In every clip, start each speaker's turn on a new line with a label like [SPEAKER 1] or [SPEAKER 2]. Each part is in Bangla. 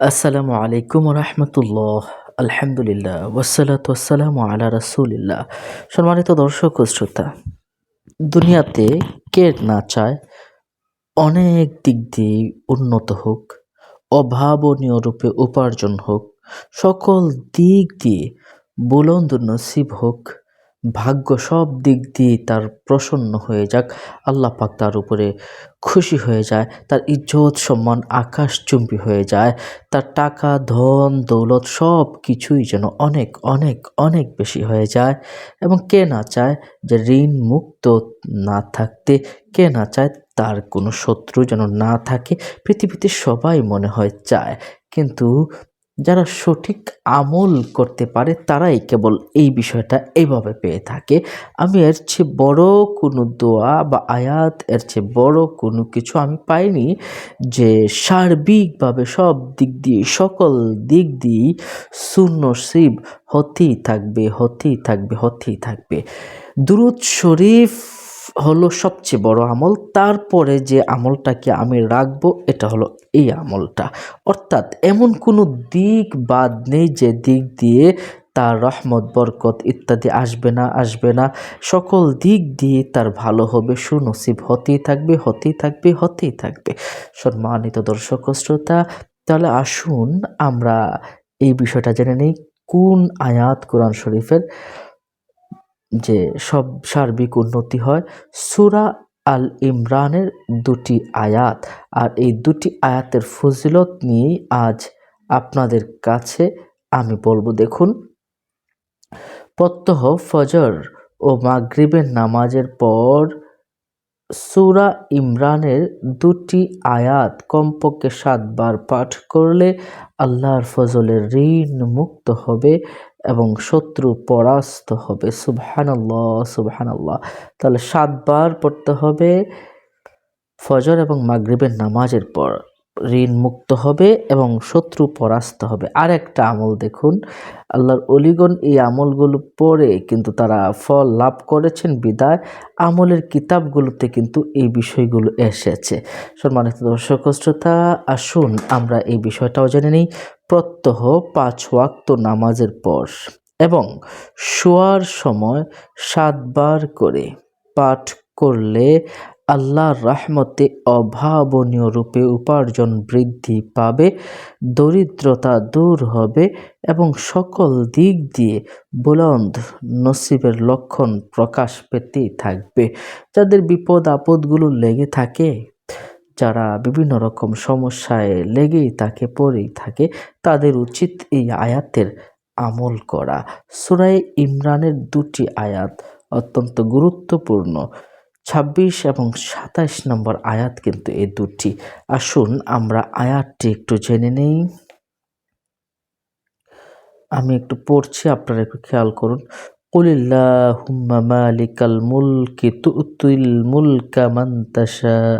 [SPEAKER 1] আসসালামু আলাইকুম রহমতুল্লাহ আলহামদুলিল্লাহ। ওয়াসালাত ওয়াসালামু আলা রাসুলিল্লাহ। সম্মানিত দর্শক শ্রোতা, দুনিয়াতে কে না চায় অনেক দিক দিয়ে উন্নত হোক, অভাবনীয় রূপে উপার্জন হোক, সকল দিক দিয়ে বুলন্দ নসিব হোক ভাগ্য সব দিক দিয়ে তার প্রসন্ন হয়ে যাক। আল্লাহ পাক তার উপরে খুশি হয়ে যায়, তার ইজ্জত সম্মান আকাশচুম্বী হয়ে যায়, তার টাকা, ধন, দৌলত সব কিছুই যেন অনেক অনেক অনেক বেশি হয়ে যায়। এবং কে না চায় যে ঋণ মুক্ত না থাকতে, কে না চায় তার কোনো শত্রু যেন না থাকে, পৃথিবীতে সবাই মনে হয় চায়। কিন্তু যারা সঠিক আমল করতে পারে, তারাই কেবল এই বিষয়টা এইভাবে পেয়ে থাকে। আমি এর চেয়ে বড় কোনো দোয়া বা আয়াত, এর চেয়ে বড় কোনো কিছু আমি পাইনি যে সার্বিকভাবে সব দিক দিয়ে, সকল দিক দিয়েই শিব হতেই থাকবে হতেই থাকবে হতেই থাকবে। দুরুদ শরীফ হলো সবচেয়ে বড় আমল। তারপরে যে আমলটাকে আমি রাখব, এটা হলো এই আমলটা। অর্থাৎ এমন কোনো দিক বাদ নেই যে দিক দিয়ে তার রহমত, বরকত ইত্যাদি আসবে না আসবে না। সকল দিক দিয়ে তার ভালো হবে, সুনসিব হতেই থাকবে হতেই থাকবে হতেই থাকবে। সম্মানিত দর্শক শ্রোতা, তাহলে আসুন আমরা এই বিষয়টা জেনে নিই। কোন আয়াত কোরআন শরীফের যে সব সার্বিক উন্নতি হয়, সুরা আল ইমরানের দুটি আয়াত। আর এই দুটি আয়াতের ফজিলত নিয়েই আজ আপনাদের কাছে আমি বলব, দেখুন, প্রত্যহ ফজর ও মাগরিবের নামাজের পর সুরা ইমরানের দুটি আয়াত কমপক্ষে সাতবার পাঠ করলে আল্লাহর ফজলের ঋণ মুক্ত হবে। এবং শত্রু পরাস্ত হবে। সুবহানাল্লাহ সুবহানাল্লাহ। তাহলে সাতবার পড়তে হবে ফজর এবং মাগরিবের নামাজের পর। ঋণ মুক্ত হবে এবং শত্রু পরাস্ত হবে। আর একটা আমল দেখুন। আল্লাহর অলিগণ এই আমলগুলো পড়ে কিন্তু তারা ফল লাভ করেছেন বিদায়। আমলের কিতাবগুলোতে কিন্তু এই বিষয়গুলো এসেছে। সম্মানিত দর্শক শ্রোতা, আসুন আমরা এই বিষয়টাও জেনে নিই। প্রত্যহ পাঁচ ওয়াক্ত নামাজের পর এবং শোয়ার সময় সাতবার করে পাঠ করলে আল্লাহর রহমতে অভাবনীয় রূপে উপার্জন বৃদ্ধি পাবে, দরিদ্রতা দূর হবে এবং সকল দিক দিয়ে বুলন্দ নসিবের লক্ষণ প্রকাশ পেতেই থাকবে। যাদের বিপদ আপদগুলো লেগে থাকে যারা বিভিন্ন রকম সমস্যায় লেগেই থাকে পড়েই থাকে তাদের উচিত এই আয়াতের আমল করা সুরাই ইমরানের দুটি আয়াত অত্যন্ত গুরুত্বপূর্ণ ছাব্বিশ এবং সাতাইশ নম্বর আয়াত কিন্তু এই দুটি আসুন আমরা আয়াতটি একটু জেনে নেই আমি একটু পড়ছি আপনারা একটু খেয়াল করুন قل اللهم مالك الملك تؤتي الملك من تشاء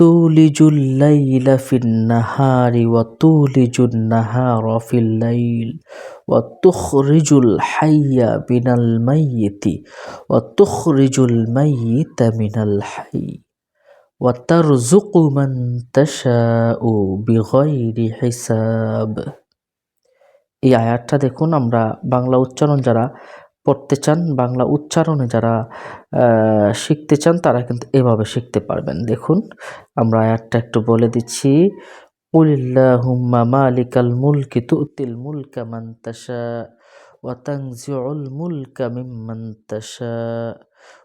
[SPEAKER 1] تولج الليل في النهار وتولج النهار في الليل وتخرج الحي من الميت وتخرج الميت من الحي وترزق من تشاء بغير حساب এই আয়াতটা দেখুন আমরা বাংলা উচ্চারণ যারা পড়তে চান, বাংলা উচ্চারণে যারা শিখতে চান, তারা কিন্তু এভাবে শিখতে পারবেন। দেখুন, আমরা আয়াতটা একটু বলে দিচ্ছি। উলিল্লাহুম্মা মালিকাল মুলকি তুতিল মুলকা মান তাশা, ওয়া তানজিউল মুলকা মিম্মান তাশা,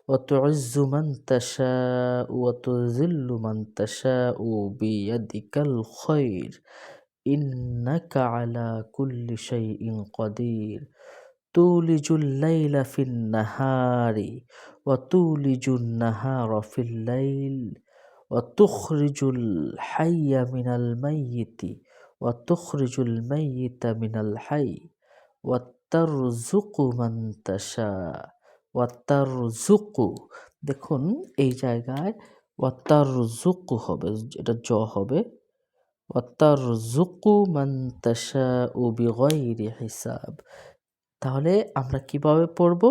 [SPEAKER 1] ওয়া তুইজ্জু মান তাশা, ওয়া তুযিল্লু মান তাশা বিয়াদিকাল খায়র ইন্নাকা আলা কুল্লি শাইইন কাদির। تولج الليل في النهار وتولج النهار في الليل وتخرج الحي من الميت وتخرج الميت من الحي وترزق من تشاء وترزق দেখুন এই জায়গায় ওয়াত্তার জুকু হবে এটা জ হবে ওয়াত্তার জুকু মান্তাসা ও বিগয়রি হিসাব তাহলে আমরা কীভাবে পড়ব?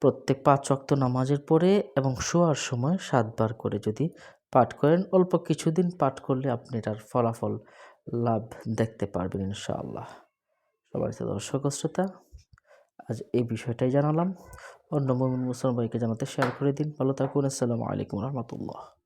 [SPEAKER 1] প্রত্যেক পাঁচ ওয়াক্ত নামাজের পরে এবং শোয়ার সময় সাতবার করে যদি পাঠ করেন, অল্প কিছুদিন পাঠ করলে আপনি এটার ফলাফল, লাভ দেখতে পারবেন ইনশাআল্লাহ। সবার সাথে দর্শক শ্রোতা, আজ এই বিষয়টাই জানালাম। অন্য মুসলমান ভাইকে জানাতে শেয়ার করে দিন। ভালো থাকুন। আসসালামু আলাইকুম রহমতুল্লাহ।